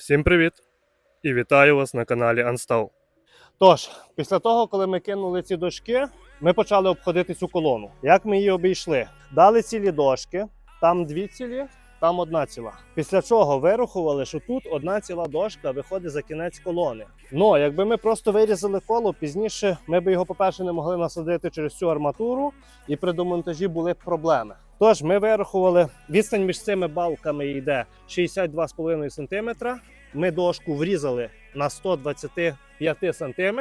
Всім привіт! І вітаю вас на каналі Unstall. Тож, після того, коли ми кинули ці дошки, ми почали обходити цю колону. Як ми її обійшли? Дали цілі дошки, там дві цілі, там одна ціла. Після чого вирахували, що тут одна ціла дошка виходить за кінець колони. Ну, якби ми просто вирізали коло, пізніше ми б його, по-перше, не могли насадити через цю арматуру, і при демонтажі були б проблеми. Тож ми вирахували відстань між цими балками йде 62,5 см. Ми дошку врізали на 125 см,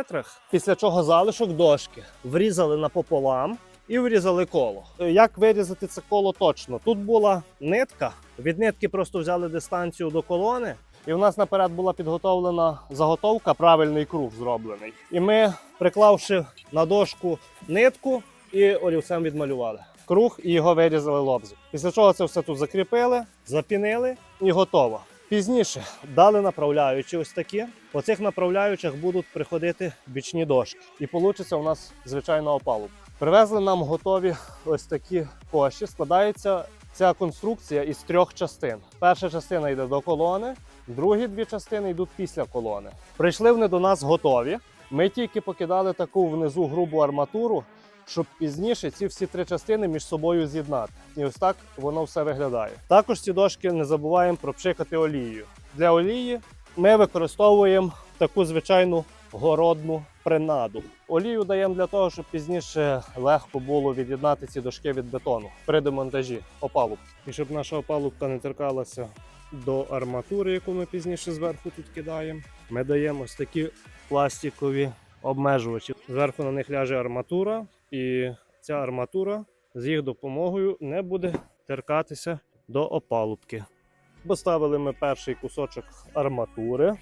після чого залишок дошки врізали напополам і врізали коло. Як вирізати це коло точно? Тут була нитка. Від нитки просто взяли дистанцію до колони, і у нас наперед була підготовлена заготовка, правильний круг зроблений. І ми, приклавши на дошку нитку і олівцем відмалювали круг і його вирізали лобзик. Після чого це все тут закріпили, запінили і готово. Пізніше дали направляючі ось такі. По цих направляючих будуть приходити бічні дошки. І вийде у нас звичайна опалубка. Привезли нам готові ось такі коші. Складається ця конструкція із трьох частин. Перша частина йде до колони, другі дві частини йдуть після колони. Прийшли вони до нас готові. Ми тільки покидали таку внизу грубу арматуру, щоб пізніше ці всі три частини між собою з'єднати. І ось так воно все виглядає. Також ці дошки не забуваємо пропшикати олією. Для олії ми використовуємо таку звичайну городну принаду. Олію даємо для того, щоб пізніше легко було від'єднати ці дошки від бетону при демонтажі опалубки. І щоб наша опалубка не торкалася до арматури, яку ми пізніше зверху тут кидаємо, ми даємо ось такі пластикові обмежувачі. Зверху на них ляже арматура, і ця арматура з їх допомогою не буде теркатися до опалубки. Поставили ми перший кусочок арматури.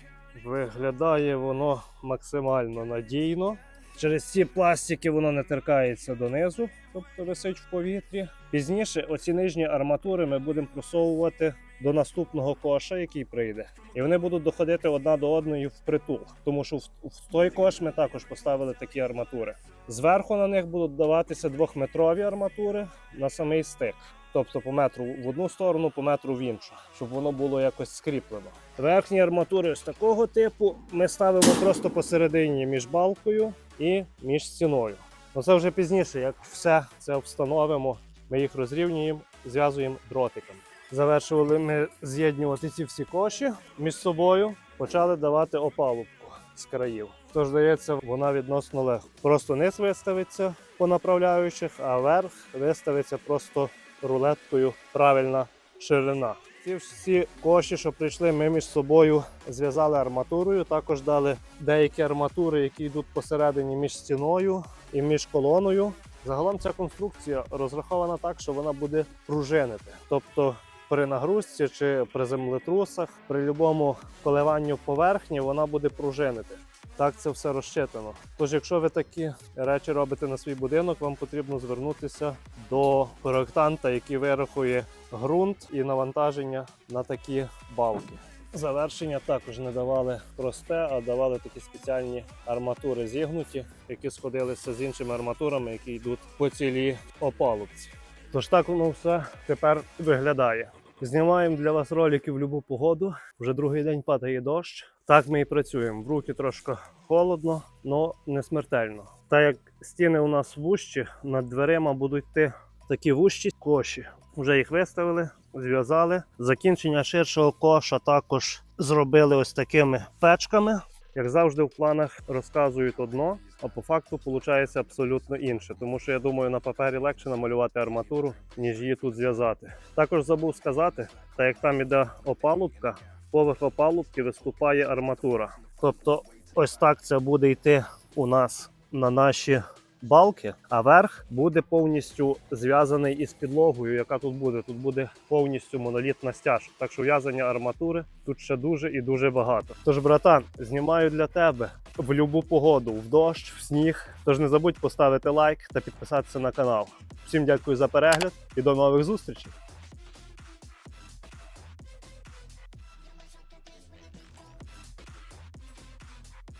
Виглядає воно максимально надійно. Через ці пластики воно не теркається донизу, тобто висить в повітрі. Пізніше оці нижні арматури ми будемо просовувати до наступного коша, який прийде, і вони будуть доходити одна до одної впритул, тому що в, той кош ми також поставили такі арматури. Зверху на них будуть даватися двохметрові арматури на самий стик. Тобто по метру в одну сторону, по метру в іншу, щоб воно було якось скріплено. Верхні арматури з такого типу ми ставимо просто посередині між балкою і між стіною. Ну це вже пізніше, як все це встановимо, ми їх розрівнюємо, зв'язуємо дротиками. Завершували ми з'єднувати ці всі коші між собою, почали давати опалубку з країв. Тож здається, вона відносно легко. Просто низ виставиться по направляючих, а верх виставиться просто рулеткою правильна ширина. Ці всі коші, що прийшли, ми між собою зв'язали арматурою. Також дали деякі арматури, які йдуть посередині між стіною і між колоною. Загалом ця конструкція розрахована так, що вона буде пружинити. Тобто при нагрузці чи при землетрусах, при будь-якому коливанню поверхні вона буде пружинити. Так це все розчитано. Тож, якщо ви такі речі робите на свій будинок, вам потрібно звернутися до проєктанта, який вирахує ґрунт і навантаження на такі балки. Завершення також не давали просте, а давали такі спеціальні арматури зігнуті, які сходилися з іншими арматурами, які йдуть по цілій опалубці. Тож так воно все тепер виглядає. Знімаємо для вас ролики в будь-яку погоду. Вже другий день падає дощ. Так ми і працюємо. В руки трошки холодно, але не смертельно. Так як стіни у нас вущі, над дверима будуть йти такі вущі коші. Вже їх виставили, зв'язали. Закінчення ширшого коша також зробили ось такими печками. Як завжди, в планах розказують одно, а по факту виходить абсолютно інше. Тому що я думаю, на папері легше намалювати арматуру, ніж її тут зв'язати. Також забув сказати, так як там іде опалубка, поверх опалубки виступає арматура. Тобто, ось так це буде йти у нас на наші балки, а верх буде повністю зв'язаний із підлогою, яка тут буде. Тут буде повністю монолітна стяжка. Так що в'язання арматури тут ще дуже і дуже багато. Тож, братан, знімаю для тебе в любу погоду, в дощ, в сніг. Тож не забудь поставити лайк та підписатися на канал. Всім дякую за перегляд і до нових зустрічей!